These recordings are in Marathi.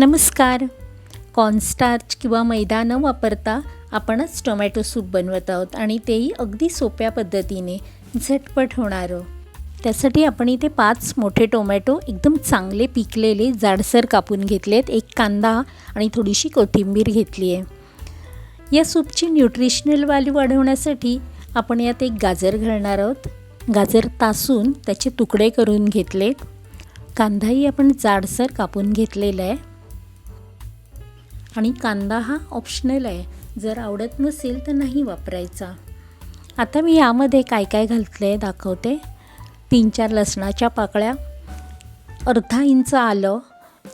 नमस्कार. कॉर्नस्टार्च किंवा मैदा न वापरता आपणच टोमॅटो सूप बनवत आहोत आणि तेही अगदी सोप्या पद्धतीने झटपट होणारं त्यासाठी आपण इथे पाच मोठे टोमॅटो एकदम चांगले पिकलेले जाडसर कापून घेतलेत. एक कांदा आणि थोडीशी कोथिंबीर घेतली आहे. या सूपची न्यूट्रिशनल व्हॅल्यू वाढवण्यासाठी आपण यात एक गाजर घालणार आहोत. गाजर तासून त्याचे तुकडे करून घेतलेत. कांदाही आपण जाडसर कापून घेतलेला आहे. आणि कांदा हा ऑप्शनल आहे. जर आवडत नसेल तर नाही वापरायचा. आता मी यामध्ये काय काय घातलं आहे दाखवते. तीन चार लसणाच्या पाकळ्या अर्धा इंच आलं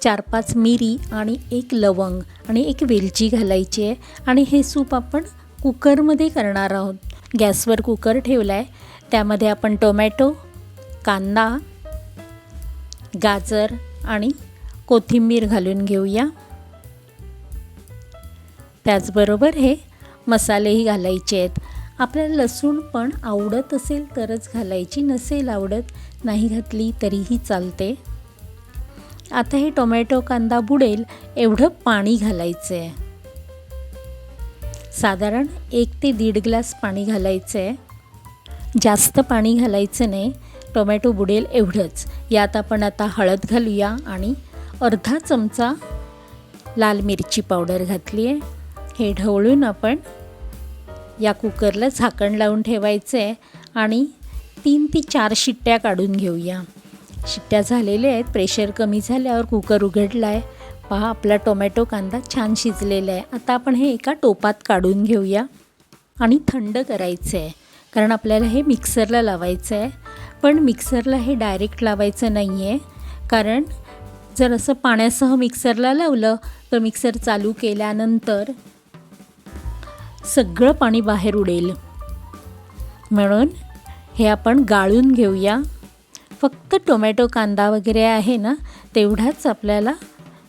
चार पाच मिरी आणि एक लवंग आणि एक वेलची घालायची आहे. आणि हे सूप आपण कुकरमध्ये करणार आहोत. गॅसवर कुकर ठेवला आहे त्यामध्ये आपण टोमॅटो कांदा गाजर आणि कोथिंबीर घालून घेऊया. त्याचबरोबर हे मसालेही घालायचे आहेत. आपल्याला लसूण पण आवडत असेल तरच घालायची नसेल आवडत नाही घातली तरीही चालते. आता हे टोमॅटो कांदा बुडेल एवढं पाणी घालायचं आहे साधारण एक ते दीड ग्लास पाणी घालायचं आहे जास्त पाणी घालायचं नाही टोमॅटो बुडेल एवढंच. यात आपण आता हळद घालूया आणि अर्धा चमचा लाल मिरची पावडर घातली आहे हे ढवळून आपण या कुकरला झाकण लावून ठेवायचं आहे आणि तीन ते चार शिट्ट्या काढून घेऊया. शिट्ट्या झालेल्या आहेत प्रेशर कमी झाल्यावर कुकर उघडला आहे पहा आपला टोमॅटो कांदा छान शिजलेला आहे. आता आपण हे एका टोपात काढून घेऊया आणि थंड करायचं आहे कारण आपल्याला हे मिक्सरला लावायचं आहे पण मिक्सरला हे डायरेक्ट लावायचं नाही आहे कारण जर असं पाण्यासह मिक्सरला लावलं तर मिक्सर चालू केल्यानंतर सगळं पाणी बाहेर उडेल. म्हणून हे आपण गाळून घेऊया. फक्त टोमॅटो कांदा वगैरे आहे ना तेवढाच आपल्याला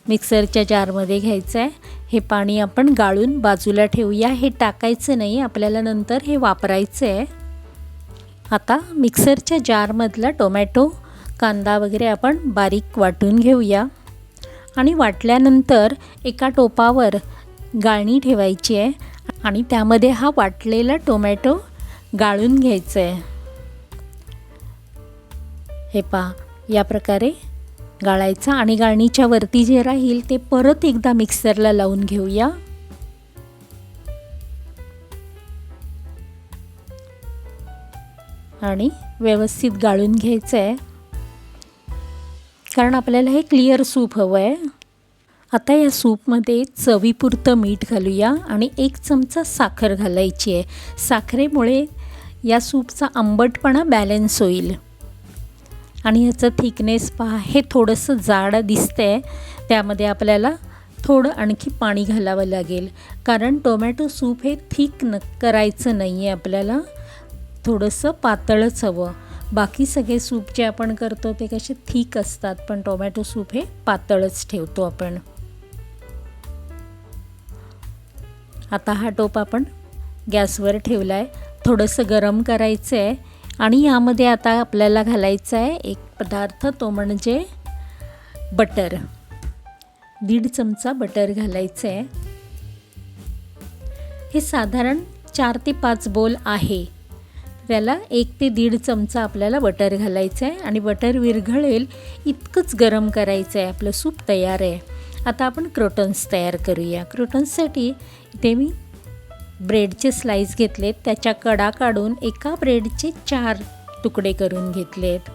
मिक्सरच्या जारमध्ये घ्यायचं आहे हे पाणी आपण गाळून बाजूला ठेवूया. हे टाकायचं नाही आपल्याला नंतर हे वापरायचं आहे आता मिक्सरच्या जारमधला टोमॅटो कांदा वगैरे आपण बारीक वाटून घेऊया. आणि वाटल्यानंतर एका टोपावर गाळणी ठेवायची आहे. आणि त्यामध्ये हा वाटलेला टोमॅटो गाळून घ्यायचा आहे हे पहा या प्रकारे गाळायचा आणि गाळणीच्या वरती जे राहील ते परत एकदा मिक्सरला लावून घेऊया. आणि व्यवस्थित गाळून घ्यायचं आहे कारण आपल्याला हे क्लिअर सूप हवं आहे आता या सूपमध्ये चवीपुरतं मीठ घालूया आणि एक चमचा साखर घालायची आहे. साखरेमुळे या सूपचा आंबटपणा बॅलन्स होईल. आणि ह्याचं थिकनेस पहा हे थोडंसं जाड दिसतं आहे त्यामध्ये आपल्याला थोडं आणखी पाणी घालावं लागेल. कारण टोमॅटो सूप हे थिक न करायचं नाही आहे आपल्याला. थोडंसं पातळच हवं. बाकी सगळे सूप जे आपण करतो ते कसे थिक असतात पण टोमॅटो सूप हे पातळच ठेवतो आपण. आता हा टोप आपण गॅसवर ठेवला आहे थोडंसं गरम करायचं आहे आणि यामध्ये आता आपल्याला घालायचं आहे एक पदार्थ तो म्हणजे बटर. दीड चमचा बटर घालायचं आहे हे साधारण चार ते पाच बोल आहे. त्याला एक ते दीड चमचा आपल्याला बटर घालायचं आहे आणि बटर विरघळेल इतकंच गरम करायचं आहे आपलं सूप तयार आहे. आता आपण क्रोटन्स तयार करूया. क्रोटन्ससाठी इथे मी ब्रेडचे स्लाईस घेतलेत. त्याच्या कडा काढून एका ब्रेडचे चार तुकडे करून घेतलेत.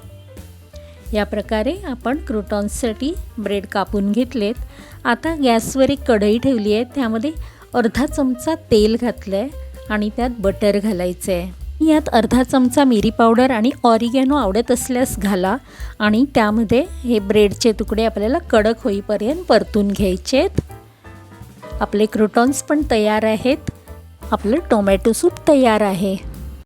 या प्रकारे आपण क्रोटॉन्ससाठी ब्रेड कापून घेतलेत. आता गॅसवर एक कढई ठेवली आहे. त्यामध्ये अर्धा चमचा तेल घातलं आहे आणि त्यात बटर घालायचं आहे यात अर्धा चमचा मिरी पावडर आणि ऑरिगॅनो आवडत असल्यास घाला आणि त्यामध्ये हे ब्रेडचे तुकडे आपल्याला कडक होईपर्यंत परतून घ्यायचे आहेत आपले क्रोटॉन्स पण तयार आहेत. आपलं टोमॅटो सूप तयार आहे.